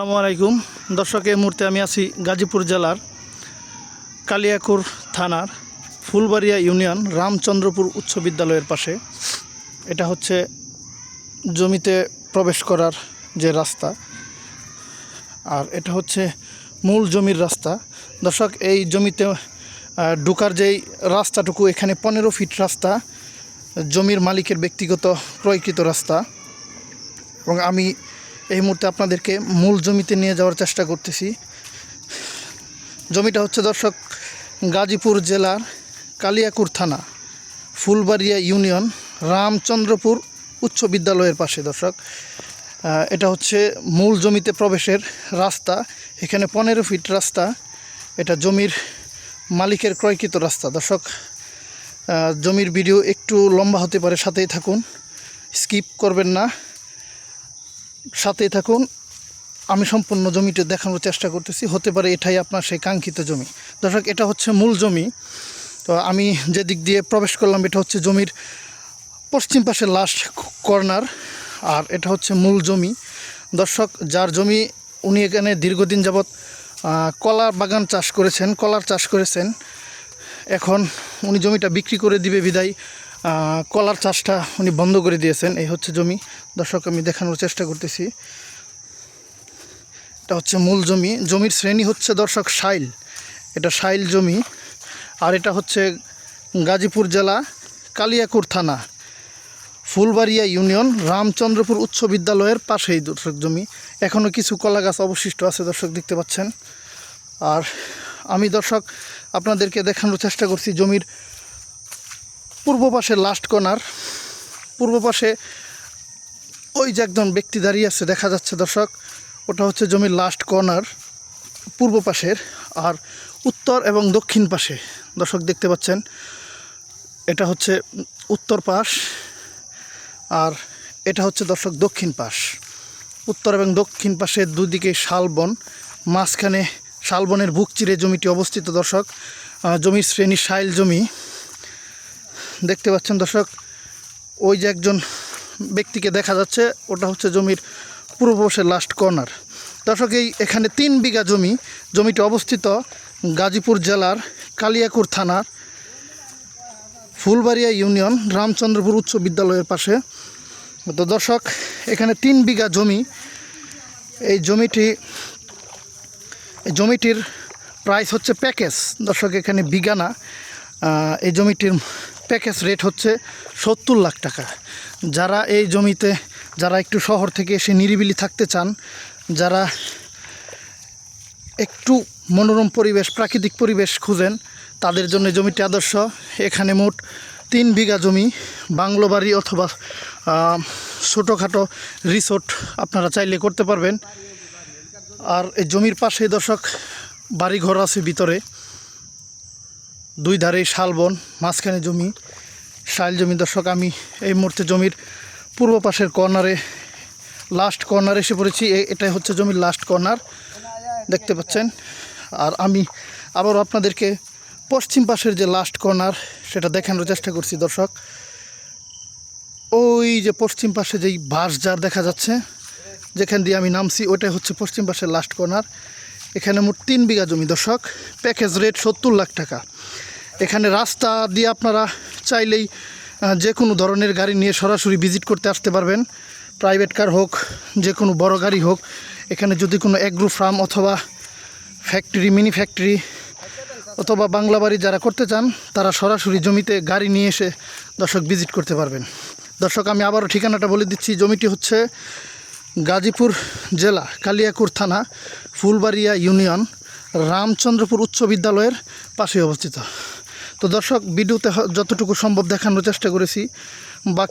আসসালামু আলাইকুম। দর্শক, এই মুহূর্তে আমি আছি গাজীপুর জেলার কালিয়াকুর থানার ফুলবাড়িয়া ইউনিয়ন রামচন্দ্রপুর উচ্চ বিদ্যালয়ের পাশে। এটা হচ্ছে জমিতে প্রবেশ করার যে রাস্তা, আর এটা হচ্ছে মূল জমির রাস্তা। দর্শক, এই জমিতে ঢোকার যেই রাস্তাটুকু, এখানে পনেরো ফিট রাস্তা, জমির মালিকের ব্যক্তিগত ক্রয়কৃত রাস্তা। এবং আমি এই মুহূর্তে আপনাদেরকে মূল জমিতে নিয়ে যাওয়ার চেষ্টা করতেছি। জমিটা হচ্ছে দর্শক গাজীপুর জেলার কালিয়াকুর থানা, ফুলবাড়িয়া ইউনিয়ন, রামচন্দ্রপুর উচ্চ বিদ্যালয়ের পাশে দর্শক। এটা হচ্ছে মূল জমিতে প্রবেশের রাস্তা। এখানে পনেরো ফিট রাস্তা। এটা জমির মালিকের ক্রয়কৃত রাস্তা। দর্শক জমির ভিডিও একটু লম্বা হতে পারে, সাথেই থাকুন। স্কিপ করবেন না। সাথেই থাকুন। আমি সম্পূর্ণ জমিটা দেখানোর চেষ্টা করতেছি। হতে পারে এটাই আপনার সেই কাঙ্ক্ষিত জমি। দর্শক, এটা হচ্ছে মূল জমি। তো আমি যে দিক দিয়ে প্রবেশ করলাম, এটা হচ্ছে জমির পশ্চিম পাশে লাস্ট কর্নার, আর এটা হচ্ছে মূল জমি। দর্শক, যার জমি উনি এখানে দীর্ঘদিন যাবৎ কলা বাগান চাষ করেছেন, কলার চাষ করেছেন। এখন উনি জমিটা বিক্রি করে দিবে বিদায়। কলার চাষটা উনি বন্ধ করে দিয়েছেন। এই হচ্ছে জমি। দর্শক, আমি দেখানোর চেষ্টা করতেছি। এটা হচ্ছে মূল জমি। জমির শ্রেণি হচ্ছে দর্শক শাইল। এটা শাইল জমি। আর এটা হচ্ছে গাজীপুর জেলা কালিয়াকুর থানা। ফুলবাড়িয়া ইউনিয়ন, রামচন্দ্রপুর উচ্চ বিদ্যালয়ের পাশেই দর্শক জমি। এখনও কিছু কলা গাছ অবশিষ্ট আছে দর্শক, দেখতে পাচ্ছেন। আর আমি দর্শক, আপনাদেরকে দেখানোর চেষ্টা করছি জমির পূর্ব পাশে লাস্ট কর্নার পূর্ব পাশে ওই যে একজন ব্যক্তি দাঁড়িয়ে আছে, দেখা যাচ্ছে দর্শক, ওটা হচ্ছে জমির লাস্ট কর্নার পূর্ব পাশের আর উত্তর এবং দক্ষিণ পাশে। দর্শক দেখতে পাচ্ছেন, এটা হচ্ছে উত্তর পাশ আর এটা হচ্ছে দর্শক দক্ষিণ পাশ। উত্তর এবং দক্ষিণ পাশে দুদিকে শালবন, মাঝখানে শালবনের বুক চিরে জমিটি অবস্থিত দর্শক। জমির শ্রেণি শাইল জমি। দেখতে পাচ্ছেন দর্শক, ওই যে একজন ব্যক্তিকে দেখা যাচ্ছে, ওটা হচ্ছে জমির পূর্বপাশের লাস্ট কর্নার দর্শক, এই এখানে তিন বিঘা জমি জমিটি অবস্থিত গাজীপুর জেলার কালিয়াকুর থানার ফুলবাড়িয়া ইউনিয়ন, রামচন্দ্রপুর উচ্চ বিদ্যালয়ের পাশে। তো দর্শক, এখানে তিন বিঘা জমি, এই জমিটি, এই জমিটির প্রাইস হচ্ছে প্যাকেজ। দর্শক, এখানে বিঘা না এই জমিটির প্যাকেজ রেট হচ্ছে সত্তর লাখ টাকা। যারা এই জমিতে, যারা একটু শহর থেকে এসে নিরিবিলি থাকতে চান, যারা একটু মনোরম পরিবেশ, প্রাকৃতিক পরিবেশ খুঁজেন, তাদের জন্য জমিটি আদর্শ। এখানে মোট তিন বিঘা জমি, বাংলো বাড়ি অথবা ছোটোখাটো রিসোর্ট আপনারা চাইলে করতে পারবেন। আর এই জমির পাশে দর্শক, বাড়িঘর আছে ভিতরে। দুই ধারে শালবন মাঝখানে জমি, শাইল জমি। দর্শক, আমি এই মুহূর্তে জমির পূর্ব পাশের কর্নারে লাস্ট কর্নার এসে পড়েছি। এটাই হচ্ছে জমির লাস্ট কর্নার দেখতে পাচ্ছেন। আর আমি আবারও আপনাদেরকে পশ্চিম পাশের যে লাস্ট কর্নার সেটা দেখানোর চেষ্টা করছি, দর্শক। ওই যে পশ্চিম পাশে যেই বাঁশ যার দেখা যাচ্ছে, যেখান দিয়ে আমি নামছি, ওটাই হচ্ছে পশ্চিম পাশের লাস্ট কর্নার এখানে মোট তিন বিঘা জমি, দর্শক। প্যাকেজ রেট সত্তর লাখ টাকা। এখানে রাস্তা দিয়ে আপনারা চাইলেই যে কোনো ধরনের গাড়ি নিয়ে সরাসরি ভিজিট করতে আসতে পারবেন। প্রাইভেট কার হোক যে কোনো বড় গাড়ি হোক, এখানে যদি কোনো অ্যাগ্রো ফার্ম অথবা ফ্যাক্টরি মিনি ফ্যাক্টরি অথবা বাংলা বাড়ি যারা করতে চান, তারা সরাসরি জমিতে গাড়ি নিয়ে এসে দর্শক ভিজিট করতে পারবেন। দর্শক, আমি আবারও ঠিকানাটা বলে দিচ্ছি। জমিটি হচ্ছে গাজীপুর জেলা, কালিয়াকুর থানা, ফুলবাড়িয়া ইউনিয়ন, রামচন্দ্রপুর উচ্চ বিদ্যালয়ের পাশে অবস্থিত। তো দর্শক ভিডিওতে যতটুকু সম্ভব দেখানোর চেষ্টা করেছি। বা